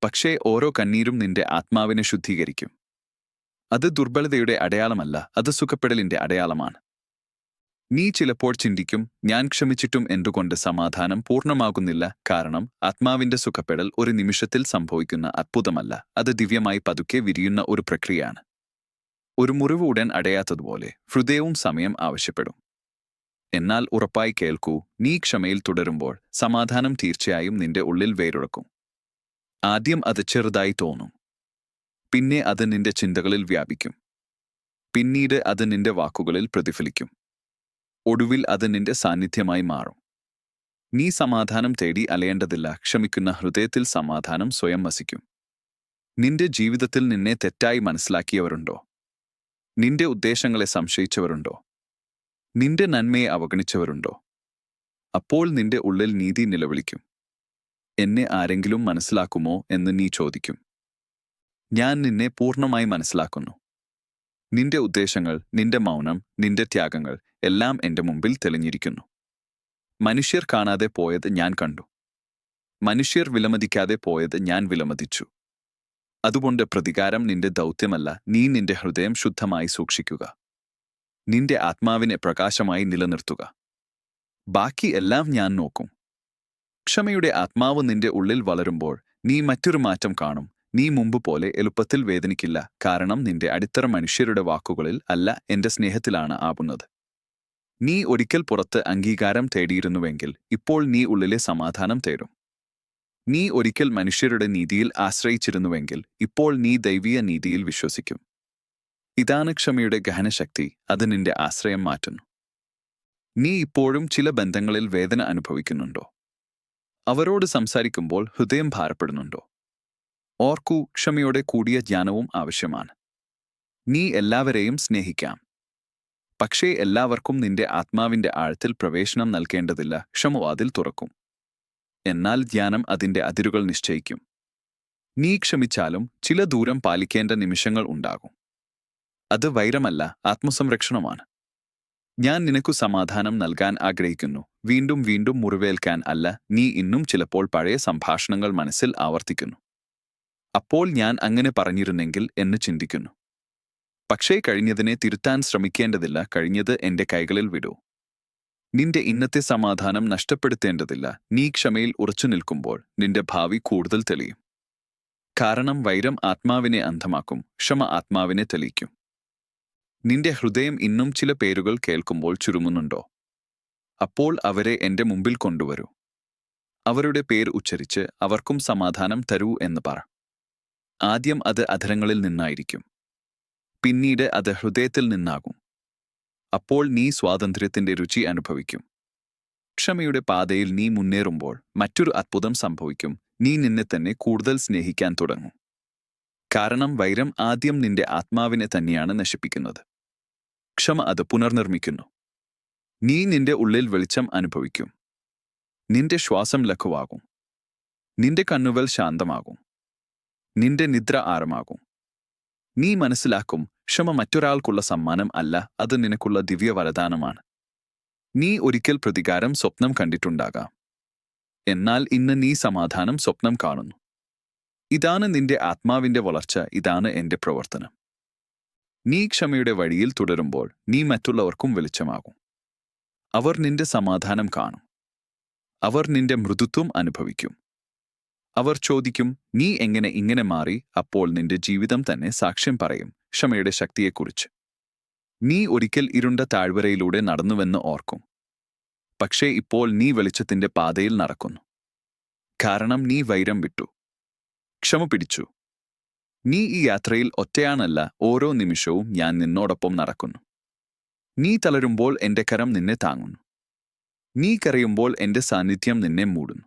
പക്ഷേ ഓരോ കണ്ണീരും നിന്റെ ആത്മാവിനെ ശുദ്ധീകരിക്കും. അത് ദുർബലതയുടെ അടയാളമല്ല അത് സുഖപ്പെടലിന്റെ അടയാളമാണ്. നീ ചിലപ്പോൾ ചിന്തിക്കും ഞാൻ ക്ഷമിച്ചിട്ടും എന്തുകൊണ്ട് സമാധാനം പൂർണമാകുന്നില്ല കാരണം ആത്മാവിന്റെ സുഖപ്പെടൽ ഒരു നിമിഷത്തിൽ സംഭവിക്കുന്ന അത്ഭുതമല്ല അത് ദിവ്യമായി പതുക്കെ വിരിയുന്ന ഒരു പ്രക്രിയയാണ്. ഒരു മുറിവ് ഉടൻ അടയാത്തതുപോലെ ഹൃദയവും സമയം ആവശ്യപ്പെടും. എന്നാൽ ഉറപ്പായി കേൾക്കൂ നീ ക്ഷമയിൽ തുടരുമ്പോൾ സമാധാനം തീർച്ചയായും നിന്റെ ഉള്ളിൽ വേരുറക്കും. ആദ്യം അത് ചെറുതായി തോന്നും. പിന്നെ അത് നിന്റെ ചിന്തകളിൽ വ്യാപിക്കും. പിന്നീട് അത് നിന്റെ വാക്കുകളിൽ പ്രതിഫലിക്കും. ഒടുവിൽ അത് നിന്റെ സാന്നിധ്യമായി മാറും. നീ സമാധാനം തേടി അലയേണ്ടതില്ല ക്ഷമിക്കുന്ന ഹൃദയത്തിൽ സമാധാനം സ്വയം വസിക്കും. നിന്റെ ജീവിതത്തിൽ നിന്നെ തെറ്റായി മനസ്സിലാക്കിയവരുണ്ടോ? നിന്റെ ഉദ്ദേശങ്ങളെ സംശയിച്ചവരുണ്ടോ? നിന്റെ നന്മയെ അവഗണിച്ചവരുണ്ടോ? അപ്പോൾ നിന്റെ ഉള്ളിൽ നീതി നിലവിളിക്കും. എന്നെ ആരെങ്കിലും മനസ്സിലാക്കുമോ എന്ന് നീ ചോദിക്കും. ഞാൻ നിന്നെ പൂർണമായി മനസ്സിലാക്കുന്നു. നിന്റെ ഉദ്ദേശങ്ങൾ നിന്റെ മൗനം നിന്റെ ത്യാഗങ്ങൾ എല്ലാം എന്റെ മുമ്പിൽ തെളിഞ്ഞിരിക്കുന്നു. മനുഷ്യർ കാണാതെ പോയത് ഞാൻ കണ്ടു. മനുഷ്യർ വിലമതിക്കാതെ പോയത് ഞാൻ വിലമതിച്ചു. അതുകൊണ്ട് പ്രതികാരം നിന്റെ ദൗത്യമല്ല നീ നിന്റെ ഹൃദയം ശുദ്ധമായി സൂക്ഷിക്കുക. നിന്റെ ആത്മാവിനെ പ്രകാശമായി നിലനിർത്തുക. ബാക്കി എല്ലാം ഞാൻ നോക്കും. ക്ഷമയുടെ ആത്മാവ് നിന്റെ ഉള്ളിൽ വളരുമ്പോൾ നീ മറ്റൊരു മാറ്റം കാണും. നീ മുമ്പ് പോലെ എളുപ്പത്തിൽ വേദനിക്കില്ല. കാരണം നിന്റെ അടിത്തറ മനുഷ്യരുടെ വാക്കുകളിൽ അല്ല എന്റെ സ്നേഹത്തിലാണ് ആവുന്നത്. നീ ഒരിക്കൽ പുറത്ത് അംഗീകാരം തേടിയിരുന്നുവെങ്കിൽ ഇപ്പോൾ നീ ഉള്ളിലെ സമാധാനം തേടും. നീ ഒരിക്കൽ മനുഷ്യരുടെ നീതിയിൽ ആശ്രയിച്ചിരുന്നുവെങ്കിൽ ഇപ്പോൾ നീ ദൈവീയ നീതിയിൽ വിശ്വസിക്കും. ഇതാണ് ക്ഷമയുടെ ഗഹനശക്തി അത് നിന്റെ ആശ്രയം മാറ്റുന്നു. നീ ഇപ്പോഴും ചില ബന്ധങ്ങളിൽ വേദന അനുഭവിക്കുന്നുണ്ടോ? അവരോട് സംസാരിക്കുമ്പോൾ ഹൃദയം ഭാരപ്പെടുന്നുണ്ടോ? ഓർക്കൂ ക്ഷമയോടെ കൂടിയ ജ്ഞാനവും ആവശ്യമാണ്. നീ എല്ലാവരെയും സ്നേഹിക്കാം. പക്ഷേ എല്ലാവർക്കും നിന്റെ ആത്മാവിന്റെ ആഴത്തിൽ പ്രവേശനം നൽകേണ്ടതില്ല ക്ഷമവാതിൽ തുറക്കും. എന്നാൽ ധ്യാനം അതിന്റെ അതിരുകൾ നിശ്ചയിക്കും. നീ ക്ഷമിച്ചാലും ചില ദൂരം പാലിക്കേണ്ട നിമിഷങ്ങൾ ഉണ്ടാകും. അത് വൈരമല്ല ആത്മസംരക്ഷണമാണ്. ഞാൻ നിനക്കു സമാധാനം നൽകാൻ ആഗ്രഹിക്കുന്നു. വീണ്ടും വീണ്ടും മുറിവേൽക്കാൻ അല്ല നീ ഇന്നും ചിലപ്പോൾ പഴയ സംഭാഷണങ്ങൾ മനസ്സിൽ ആവർത്തിക്കുന്നു. അപ്പോൾ ഞാൻ അങ്ങനെ പറഞ്ഞിരുന്നെങ്കിൽ എന്ന് ചിന്തിക്കുന്നു. പക്ഷേ കഴിഞ്ഞതിനെ തിരുത്താൻ ശ്രമിക്കേണ്ടതില്ല കഴിഞ്ഞത് എന്റെ കൈകളിൽ വിടൂ. നിന്റെ ഇന്നത്തെ സമാധാനം നഷ്ടപ്പെടുത്തേണ്ടതില്ല നീ ക്ഷമയിൽ ഉറച്ചു നിൽക്കുമ്പോൾ നിന്റെ ഭാവി കൂടുതൽ തെളിയും. കാരണം വൈരം ആത്മാവിനെ അന്ധമാക്കും ക്ഷമ ആത്മാവിനെ തെളിയിക്കും. നിന്റെ ഹൃദയം ഇന്നും ചില പേരുകൾ കേൾക്കുമ്പോൾ ചുരുങ്ങുന്നുണ്ടോ? അപ്പോൾ അവരെ എന്റെ മുമ്പിൽ കൊണ്ടുവരൂ. അവരുടെ പേര് ഉച്ചരിച്ച് അവർക്കും സമാധാനം തരൂ എന്ന് പറ. ആദ്യം അത് അധരങ്ങളിൽ നിന്നായിരിക്കും. പിന്നീട് അത് ഹൃദയത്തിൽ നിന്നാകും. അപ്പോൾ നീ സ്വാതന്ത്ര്യത്തിന്റെ രുചി അനുഭവിക്കും. ക്ഷമയുടെ പാതയിൽ നീ മുന്നേറുമ്പോൾ മറ്റൊരു അത്ഭുതം സംഭവിക്കും. നീ നിന്നെ തന്നെ കൂടുതൽ സ്നേഹിക്കാൻ തുടങ്ങും. കാരണം വൈരം ആദ്യം നിന്റെ ആത്മാവിനെ തന്നെയാണ് നശിപ്പിക്കുന്നത്. ക്ഷമ അത് പുനർനിർമ്മിക്കുന്നു. നീ നിന്റെ ഉള്ളിൽ വെളിച്ചം അനുഭവിക്കും. നിന്റെ ശ്വാസം ലഘുവാകും. നിന്റെ കണ്ണുകൾ ശാന്തമാകും. നിന്റെ നിദ്ര ആരമാകും. നീ മനസ്സിലാക്കും ക്ഷമ മറ്റൊരാൾക്കുള്ള സമ്മാനം അല്ല അത് നിനക്കുള്ള ദിവ്യ വരദാനമാണ്. നീ ഒരിക്കൽ പ്രതികാരം സ്വപ്നം കണ്ടിട്ടുണ്ടാകാം. എന്നാൽ ഇന്ന് നീ സമാധാനം സ്വപ്നം കാണുന്നു. ഇതാണ് നിന്റെ ആത്മാവിന്റെ വളർച്ച ഇതാണ് എന്റെ പ്രവർത്തനം. നീ ക്ഷമയുടെ വഴിയിൽ തുടരുമ്പോൾ നീ മറ്റുള്ളവർക്കും വെളിച്ചമാകും. അവർ നിന്റെ സമാധാനം കാണും. അവർ നിന്റെ മൃദുത്വം അനുഭവിക്കും. അവർ ചോദിക്കും നീ എങ്ങനെ ഇങ്ങനെ മാറി? അപ്പോൾ നിന്റെ ജീവിതം തന്നെ സാക്ഷ്യം പറയും ക്ഷമയുടെ ശക്തിയെക്കുറിച്ച്. നീ ഒരിക്കൽ ഇരുണ്ട താഴ്വരയിലൂടെ നടന്നുവെന്ന് ഓർക്കും. പക്ഷേ ഇപ്പോൾ നീ വെളിച്ചത്തിന്റെ പാതയിൽ നടക്കുന്നു. കാരണം നീ വൈരം വിട്ടു. ക്ഷമ പിടിച്ചു. നീ ഈ യാത്രയിൽ ഒറ്റയാണല്ല ഓരോ നിമിഷവും ഞാൻ നിന്നോടൊപ്പം നടക്കുന്നു. നീ തളരുമ്പോൾ എന്റെ കരം നിന്നെ താങ്ങുന്നു. നീ കരയുമ്പോൾ എന്റെ സാന്നിധ്യം നിന്നെ മൂടുന്നു.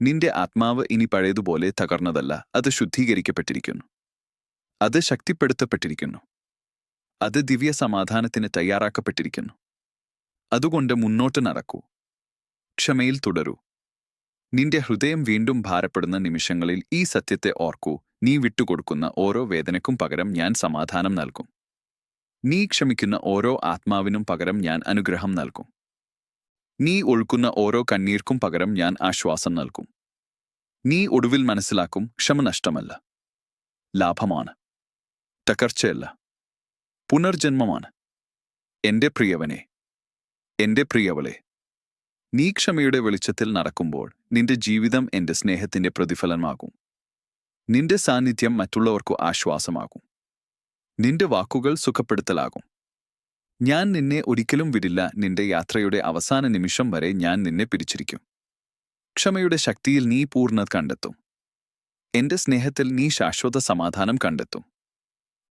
നിന്റെ ആത്മാവ് ഇനി പഴയതുപോലെ തകർന്നതല്ല അത് ശുദ്ധീകരിക്കപ്പെട്ടിരിക്കുന്നു. അത് ശക്തിപ്പെടുത്തപ്പെട്ടിരിക്കുന്നു. അത് ദിവ്യ സമാധാനത്തിന് തയ്യാറാക്കപ്പെട്ടിരിക്കുന്നു. അതുകൊണ്ട് മുന്നോട്ട് നടക്കൂ. ക്ഷമയിൽ തുടരൂ. നിന്റെ ഹൃദയം വീണ്ടും ഭാരപ്പെടുന്ന നിമിഷങ്ങളിൽ ഈ സത്യത്തെ ഓർക്കൂ. നീ വിട്ടുകൊടുക്കുന്ന ഓരോ വേദനയ്ക്കും പകരം ഞാൻ സമാധാനം നൽകും. നീ ക്ഷമിക്കുന്ന ഓരോ ആത്മാവിനും പകരം ഞാൻ അനുഗ്രഹം നൽകും. നീ ഒഴുക്കുന്ന ഓരോ കണ്ണീർക്കും പകരം ഞാൻ ആശ്വാസം നൽകും. നീ ഒടുവിൽ മനസ്സിലാക്കും ക്ഷമ നഷ്ടമല്ല. ലാഭമാണ്. തകർച്ചയല്ല. പുനർജന്മമാണ്. എന്റെ പ്രിയവനെ. എന്റെ പ്രിയവളെ. നീ ക്ഷമയുടെ വെളിച്ചത്തിൽ നടക്കുമ്പോൾ നിന്റെ ജീവിതം എന്റെ സ്നേഹത്തിന്റെ പ്രതിഫലമാകും. നിന്റെ സാന്നിധ്യം മറ്റുള്ളവർക്കു ആശ്വാസമാകും. നിന്റെ വാക്കുകൾ സുഖപ്പെടുത്തലാകും. ഞാൻ നിന്നെ ഒരിക്കലും വിടില്ല നിന്റെ യാത്രയുടെ അവസാന നിമിഷം വരെ ഞാൻ നിന്നെ പിടിച്ചിരിക്കും ക്ഷമയുടെ ശക്തിയിൽ നീ പൂർണത കണ്ടെത്തും. എന്റെ സ്നേഹത്തിൽ നീ ശാശ്വത സമാധാനം കണ്ടെത്തും.